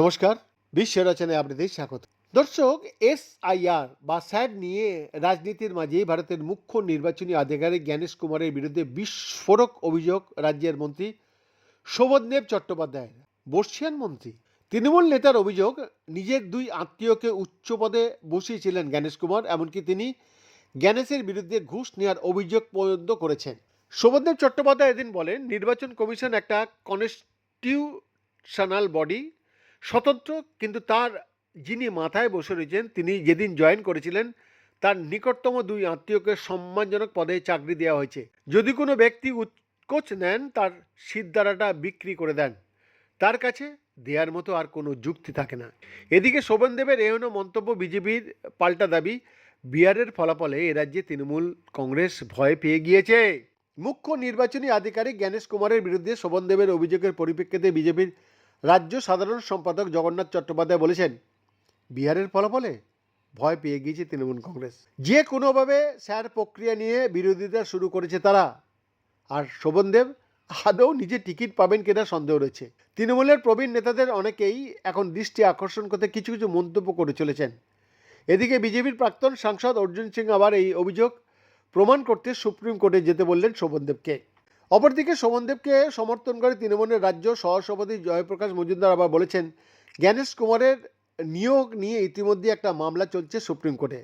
নমস্কার বিশ্ব রচনায় আপনাদের স্বাগত। দর্শক এস এসআইআর বা স্যাড নিয়ে রাজনীতির মাঝে ভারতের মুখ্য নির্বাচনী আধিকারিক জ্ঞানেশ কুমারের বিরুদ্ধে বিস্ফোরক অভিযোগ রাজ্যের মন্ত্রী শোভনদেব চট্টোপাধ্যায় বর্ষিয়ান মন্ত্রী তৃণমূল নেতার অভিযোগ, নিজের দুই আত্মীয়কে উচ্চ পদে বসিয়েছিলেন জ্ঞানেশ কুমার, এমনকি তিনি জ্ঞানেশের বিরুদ্ধে ঘুষ নেওয়ার অভিযোগ পর্যন্ত করেছেন। শোভনদেব চট্টোপাধ্যায় এদিন বলেন, নির্বাচন কমিশন একটা কনস্টিটিউশনাল বডি স্বতন্ত্র, কিন্তু তার যিনি মাথায় বসে রয়েছেন, তিনি যেদিন জয়েন করেছিলেন, তার নিকটতম দুই আত্মীয়কে সম্মানজনক পদে চাকরি দেওয়া হয়েছে। যদি কোনো ব্যক্তি উৎকোচ নেন, তার সিদ্ধারাটা বিক্রি করে দেন। তার কাছে দেওয়ার মতো আর কোনো যুক্তি থাকে না। এদিকে শোভনদেবের এহেন মন্তব্য বিজেপির পাল্টা দাবি। বিহারের ফলাফলে এ রাজ্যে তৃণমূল কংগ্রেস ভয় পেয়ে গিয়েছে। মুখ্য নির্বাচনী আধিকারিক জ্ঞানেশ কুমারের বিরুদ্ধে শোভনদেবের অভিযোগের পরিপ্রেক্ষিতে বিজেপির রাজ্য সাধারণ সম্পাদক জগন্নাথ চট্টোপাধ্যায় বলেছেন, বিহারের ফলাফলে ভয় পেয়ে গিয়েছে তৃণমূল কংগ্রেস। যে কোনোভাবে স্যার প্রক্রিয়া নিয়ে বিরোধিতা শুরু করেছে তারা, আর শোভনদেব আদৌ নিজে টিকিট পাবেন কিনা সন্দেহ রয়েছে। তৃণমূলের প্রবীণ নেতাদের অনেকেই এখন দৃষ্টি আকর্ষণ করতে কিছু কিছু মন্তব্য করে চলেছেন। এদিকে বিজেপির প্রাক্তন সাংসদ অর্জুন সিং আবার এই অভিযোগ প্রমাণ করতে সুপ্রিম কোর্টে যেতে বললেন শোভনদেবকে। অপরদিকে শোভনদেবকে সমর্থন করে তৃণমূলের রাজ্য সহসভাপতি জয়প্রকাশ মজুমদার আবার বলেছেন, জ্ঞানেশ কুমারের নিয়োগ নিয়ে ইতিমধ্যে একটা মামলা চলছে সুপ্রিম কোর্টে।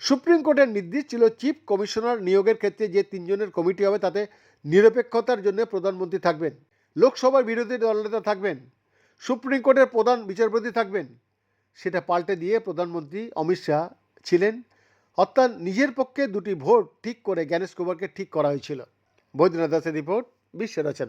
সুপ্রিম কোর্টের নির্দেশ ছিল চিফ কমিশনার নিয়োগের ক্ষেত্রে যে তিনজনের কমিটি হবে তাতে নিরপেক্ষতার জন্য প্রধানমন্ত্রী থাকবেন, লোকসভার বিরোধী দলনেতা থাকবেন, সুপ্রিম কোর্টের প্রধান বিচারপতি থাকবেন, সেটা পাল্টে দিয়ে প্রধানমন্ত্রী অমিত শাহ ছিলেন। অর্থাৎ নিজের পক্ষে দুটি ভোট ঠিক করে জ্ঞানেশ কুমারকে ঠিক করা হয়েছিল। বৈদ্যনাথ দাসের রিপোর্ট, বিশ্ব রচনা।